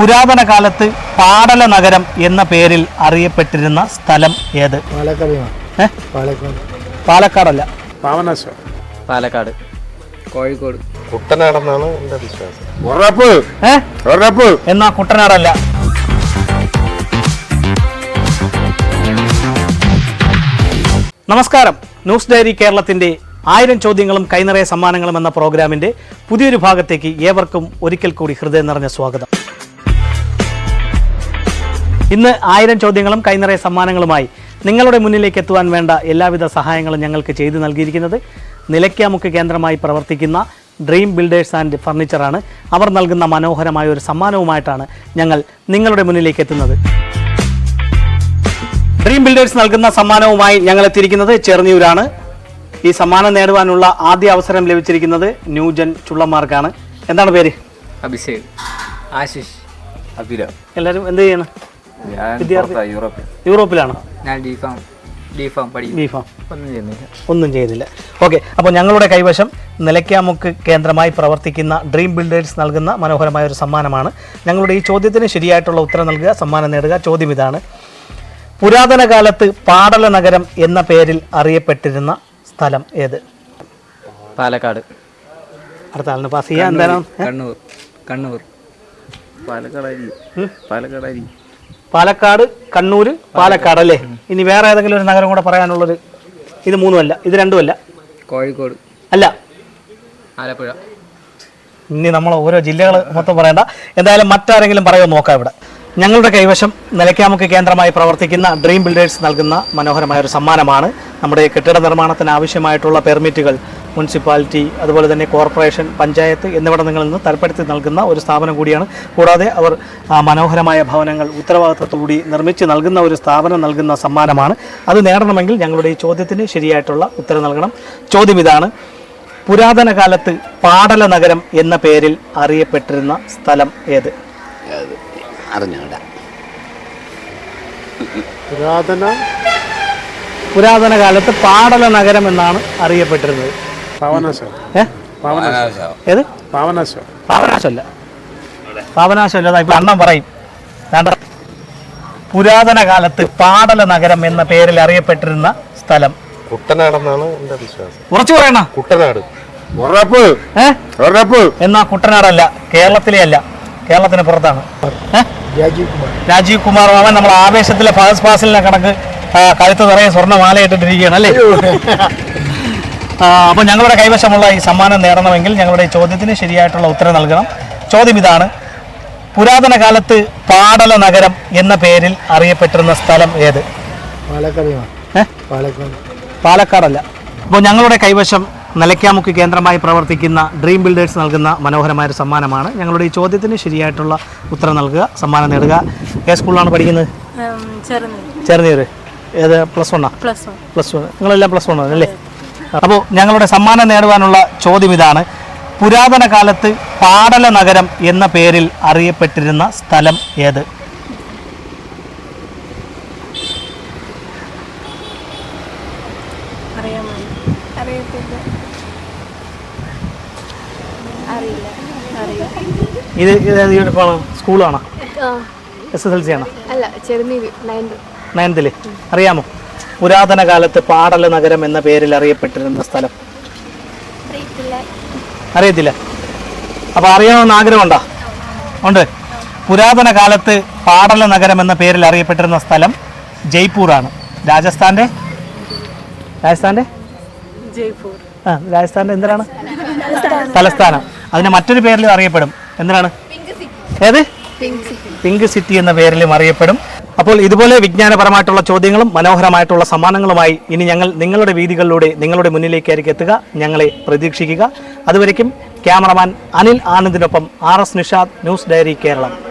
പുരാതന കാലത്ത് പാടല നഗരം എന്ന പേരിൽ അറിയപ്പെട്ടിരുന്ന സ്ഥലം ഏത്? പാലക്കാട്. പാലക്കാടല്ല. പാവനാശം പാലക്കാട്. കോഴിക്കോട്. കുട്ടനാടെന്നാണ് എന്റെ വിശ്വാസം. ഉറപ്പ്. ഏ? ഉറപ്പ്. എന്നാ കുട്ടനാടല്ല. നമസ്കാരം. ന്യൂസ് ഡയറി കേരളത്തിന്റെ ആയിരം ചോദ്യങ്ങളും കൈനിറയ സമ്മാനങ്ങളും എന്ന പ്രോഗ്രാമിന്റെ പുതിയൊരു ഭാഗത്തേക്ക് ഏവർക്കും ഒരിക്കൽ കൂടി ഹൃദയം നിറഞ്ഞ സ്വാഗതം. ഇന്ന് ആയിരം ചോദ്യങ്ങളും കൈനിറയ സമ്മാനങ്ങളുമായി നിങ്ങളുടെ മുന്നിലേക്ക് എത്തുവാൻ വേണ്ട എല്ലാവിധ സഹായങ്ങളും ഞങ്ങൾക്ക് ചെയ്തു നൽകിയിരിക്കുന്നത് നിലയ്ക്കാമുക്ക് കേന്ദ്രമായി പ്രവർത്തിക്കുന്ന ഡ്രീം ബിൽഡേഴ്സ് ആൻഡ് ഫർണിച്ചറാണ് അവർ നൽകുന്ന മനോഹരമായ ഒരു സമ്മാനവുമായിട്ടാണ് ഞങ്ങൾ നിങ്ങളുടെ മുന്നിലേക്ക് എത്തുന്നത്. ഡ്രീം ബിൽഡേഴ്സ് നൽകുന്ന സമ്മാനവുമായി ഞങ്ങൾ എത്തിയിരിക്കുന്നത് ചെറുന്നിയൂരാണ് ഈ സമ്മാനം നേടുവാനുള്ള ആദ്യ അവസരം ലഭിച്ചിരിക്കുന്നത് ന്യൂജൻ ചുള്ളന്മാർക്കാണ്. എന്താണ് പേര്? അഭിഷേക്. ആശിഷ്. അഭിരാം. എല്ലാവരും എന്ത് ചെയ്യണം? വിദ്യാർത്ഥി- യൂറോപ്പിലാണ്? ഞാൻ പഠിക്കും ഒന്നും ചെയ്യുന്നില്ല. ഒന്നും ചെയ്യുന്നില്ല. ഓക്കെ അപ്പോൾ ഞങ്ങളുടെ കൈവശം നിലയ്ക്കാമുക്ക് കേന്ദ്രമായി പ്രവർത്തിക്കുന്ന ഡ്രീം ബിൽഡേഴ്സ് നൽകുന്ന മനോഹരമായ ഒരു സമ്മാനമാണ്. ഞങ്ങളുടെ ഈ ചോദ്യത്തിന് ശരിയായിട്ടുള്ള ഉത്തരം നൽകുക സമ്മാനം നേടുക ചോദ്യം ഇതാണ്. പുരാതന കാലത്ത് പാടല നഗരം എന്ന പേരിൽ അറിയപ്പെട്ടിരുന്ന സ്ഥലം ഏത്? പാലക്കാട്. അടുത്ത ആളിന് പാസ് ചെയ്യാൻ എന്താണ് കണ്ണൂർ കണ്ണൂർ. പാലക്കാടായി ഉം? പാലക്കാട് കണ്ണൂര് പാലക്കാട് അല്ലേ? ഇനി വേറെ ഏതെങ്കിലും ഒരു നഗരം കൂടെ പറയാനുള്ളത്? ഇത് മൂന്നുമല്ല ഇത് രണ്ടുമല്ല? കോഴിക്കോട്. അല്ല. ആലപ്പുഴ. ഇനി നമ്മൾ ഓരോ ജില്ലകൾ മൊത്തം പറയണ്ട. എന്തായാലും മറ്റാരെങ്കിലും പറയുമോ നോക്കാം ഇവിടെ. ഞങ്ങളുടെ കൈവശം നിലയ്ക്കാമുക്ക് കേന്ദ്രമായി പ്രവർത്തിക്കുന്ന ഡ്രീം ബിൽഡേഴ്സ് നൽകുന്ന മനോഹരമായ ഒരു സമ്മാനമാണ്. നമ്മുടെ കെട്ടിട നിർമ്മാണത്തിന് ആവശ്യമായിട്ടുള്ള പെർമിറ്റുകൾ മുനിസിപ്പാലിറ്റി അതുപോലെ തന്നെ കോർപ്പറേഷൻ പഞ്ചായത്ത് എന്നിവിടങ്ങളിൽ നിന്ന് തരപ്പെടുത്തി നൽകുന്ന ഒരു സ്ഥാപനം കൂടിയാണ്. കൂടാതെ അവർ മനോഹരമായ ഭവനങ്ങൾ ഉത്തരവാദിത്തത്തോടുകൂടി നിർമ്മിച്ച് നൽകുന്ന ഒരു സ്ഥാപനം നൽകുന്ന സമ്മാനമാണ്. അത് നേടണമെങ്കിൽ ഞങ്ങളുടെ ഈ ചോദ്യത്തിന് ശരിയായിട്ടുള്ള ഉത്തരം നൽകണം. ചോദ്യം ഇതാണ്. പുരാതന കാലത്ത് പാടല നഗരം എന്ന പേരിൽ അറിയപ്പെട്ടിരുന്ന സ്ഥലം ഏത്? അറിഞ്ഞൂടാ പുരാതന പുരാതന കാലത്ത് പാടല നഗരം എന്നാണ് അറിയപ്പെട്ടിരുന്നത്. ഏത്? പാവനാശം പാവനാശമല്ല പാവനാശമല്ല ഇപ്പൊ അണ്ണം പറയും. പുരാതന കാലത്ത് പാടല നഗരം എന്ന പേരിൽ അറിയപ്പെട്ടിരുന്ന സ്ഥലം. കുട്ടനാടെന്നാണ് എന്റെ വിശ്വാസം. ഉറച്ചു പറയണ. കുട്ടനാട്. ഉറപ്പ് ഏ? ഉറപ്പ്. എന്നാ കുട്ടനാടല്ല കേരളത്തിലെ അല്ല. കേരളത്തിന് പുറത്താണ്. രാജീവ് കുമാർ. മാമൻ നമ്മൾ ആവേശത്തിലെ ഫാസ് ഫാസിലിനെ കണക്ക് കഴുത്ത് നിറയെ സ്വർണ ഇട്ടിട്ടിരിക്കുകയാണ് അല്ലേ അപ്പോൾ ഞങ്ങളുടെ കൈവശമുള്ള ഈ സമ്മാനം നേടണമെങ്കിൽ ഞങ്ങളുടെ ചോദ്യത്തിന് ശരിയായിട്ടുള്ള ഉത്തരം നൽകണം. ചോദ്യം ഇതാണ്. പുരാതന കാലത്ത് പാടല നഗരം എന്ന പേരിൽ അറിയപ്പെട്ടിരുന്ന സ്ഥലം ഏത്? പാലക്കാട് പാലക്കാടല്ല. അപ്പോൾ ഞങ്ങളുടെ കൈവശം നിലയ്ക്കാമുക്ക് കേന്ദ്രമായി പ്രവർത്തിക്കുന്ന ഡ്രീം ബിൽഡേഴ്സ് നൽകുന്ന മനോഹരമായ ഒരു സമ്മാനമാണ്. ഞങ്ങളുടെ ഈ ചോദ്യത്തിന് ശരിയായിട്ടുള്ള ഉത്തരം നൽകുക സമ്മാനം നേടുക. ഏത് സ്കൂളിലാണ് പഠിക്കുന്നത്? ചെറുനീര് ചേർന്നീര് ഏത് പ്ലസ് വണ്ണാ പ്ലസ് വൺ പ്ലസ് വൺ നിങ്ങളെല്ലാം പ്ലസ് വൺ അല്ലേ? അപ്പോൾ ഞങ്ങളുടെ സമ്മാനം നേടുവാനുള്ള ചോദ്യം ഇതാണ്. പുരാതന കാലത്ത് പാടല നഗരം എന്ന പേരിൽ അറിയപ്പെട്ടിരുന്ന സ്ഥലം ഏത്? അറിയാമോ അറിയത്തില്ല. ഇത് സ്കൂളാണോ എസ് എസ് എൽ സി ആണോ? അല്ല ചെറുനീര് നയൻത് നയൻതിൽ അറിയാമോ? പുരാതന കാലത്ത് പാടല നഗരം എന്ന പേരിൽ അറിയപ്പെട്ടിരുന്ന സ്ഥലം. അറിയത്തില്ല. അപ്പൊ അപ്പോൾ അറിയണമെന്ന് ആഗ്രഹമുണ്ടോ? ഉണ്ട്. പുരാതന കാലത്ത് പാടല നഗരം എന്ന പേരിൽ അറിയപ്പെട്ടിരുന്ന സ്ഥലം ജയ്പൂറാണ്. രാജസ്ഥാന്റെ? രാജസ്ഥാന്റെ? ജയ്പൂർ. ആ രാജസ്ഥാന്റെ എന്തിനാണ്? തലസ്ഥാനം. അതിന് മറ്റൊരു പേരിലും അറിയപ്പെടും. എന്തിനാണ്? ഏത്? പിങ്ക് സിറ്റി എന്ന പേരിലും അറിയപ്പെടും. അപ്പോൾ ഇതുപോലെ വിജ്ഞാനപരമായിട്ടുള്ള ചോദ്യങ്ങളും മനോഹരമായിട്ടുള്ള സമ്മാനങ്ങളുമായി ഇനി ഞങ്ങൾ നിങ്ങളുടെ വീതികളിലൂടെ നിങ്ങളുടെ മുന്നിലേക്കായിരിക്കും എത്തുക. ഞങ്ങളെ പ്രതീക്ഷിക്കുക. അതുവരയ്ക്കും cameraman Anil ആനന്ദിനൊപ്പം R S Nishad news diary Keralam.